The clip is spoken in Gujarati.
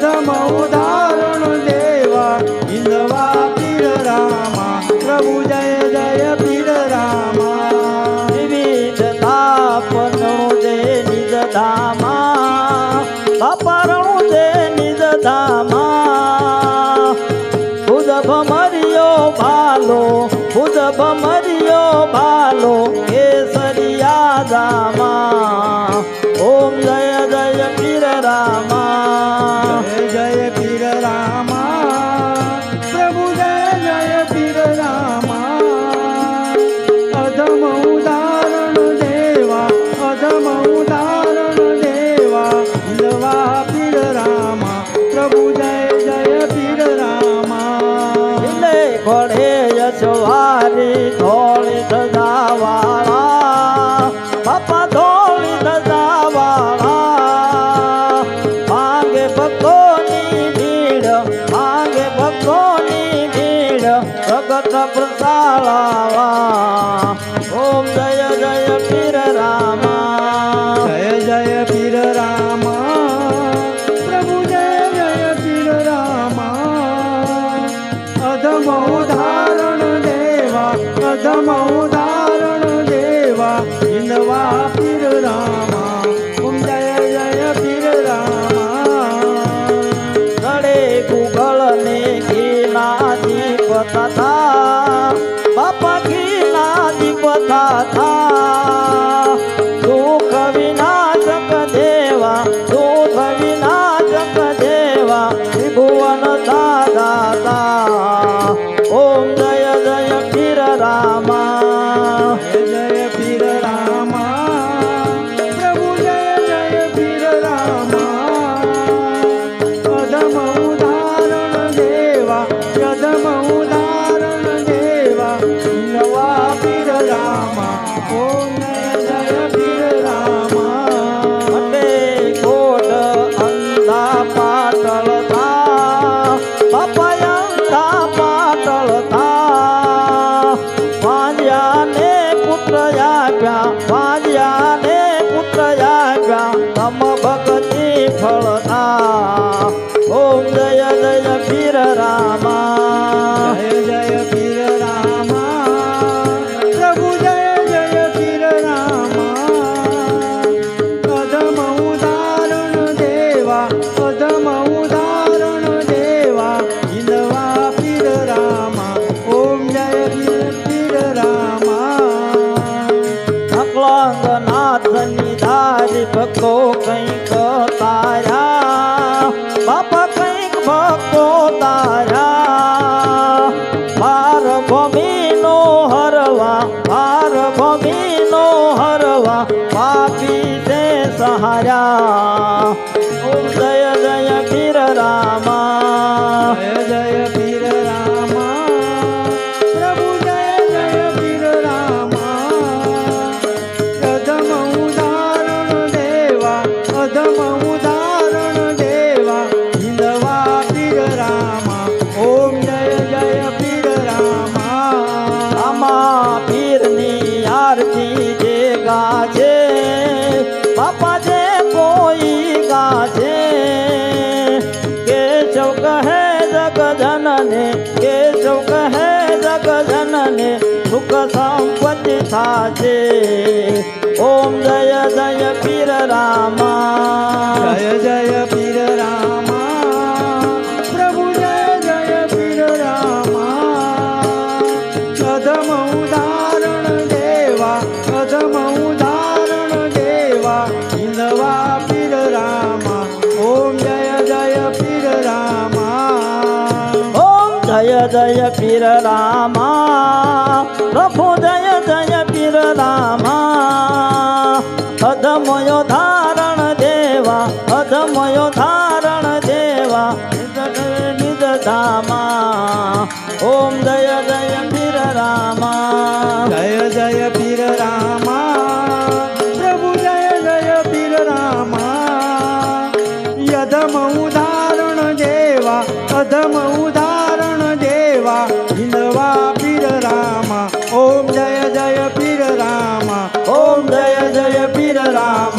પ્રથમ ઉદાહરણ દેવા હિંદવા પીર રામા, પ્રભુ જય જય પીર રામા. વિવિધ તાપનો દે નિજ ધામા બાપરણું દે નિજ ધામા. ખુદ ભમરિયો ભાલો ખુદ ભમરિયો ભાલો, કેસરિયા દામા ઓમ જય જય પીર રામા. ઘોડે યશવારી ધોળી ધજાવાળા, બાપા ધોળી ધજાવાળા. માંગે ભક્તોની ભીડ, માંગે ભક્તોની ભીડ, ભગત પ્રસાળાવા ઓમ જય જય અધમ ઉદાહરણ દેવા અધમ ઉદાહરણ દેવા. હિંદવા પીર રામા ઓમ જય જય પીર રામા. ગળે ગુગળ ને ઘીના દીપ તથા બાપા ઘીના દીપ થતા નવા પીર રામા ભક્તો કંઈક તારા. બાપા કંઈક ભક્તો તારા. ભાર ભૂમિનો હરવા ભાર ભૂમિનો હરવા પાપી દે સહાર્યા કહે જગજનને કેશવ કહે જગજનને સુખ સંપત્તિ થાશે ઓમ જય જય પીર રામા પ્રભુ જય જય પીર રામા અધમયો ધારણ દેવા અધમયો ધારણ દેવા નિજ નિજ ધામા ઓમ જય જય પીર રામા જય જય પીર રામા પ્રભુ જય જય પીર રામા યધમ ઉદાહરણ દેવા Rama Om Jaya Jaya Pira Rama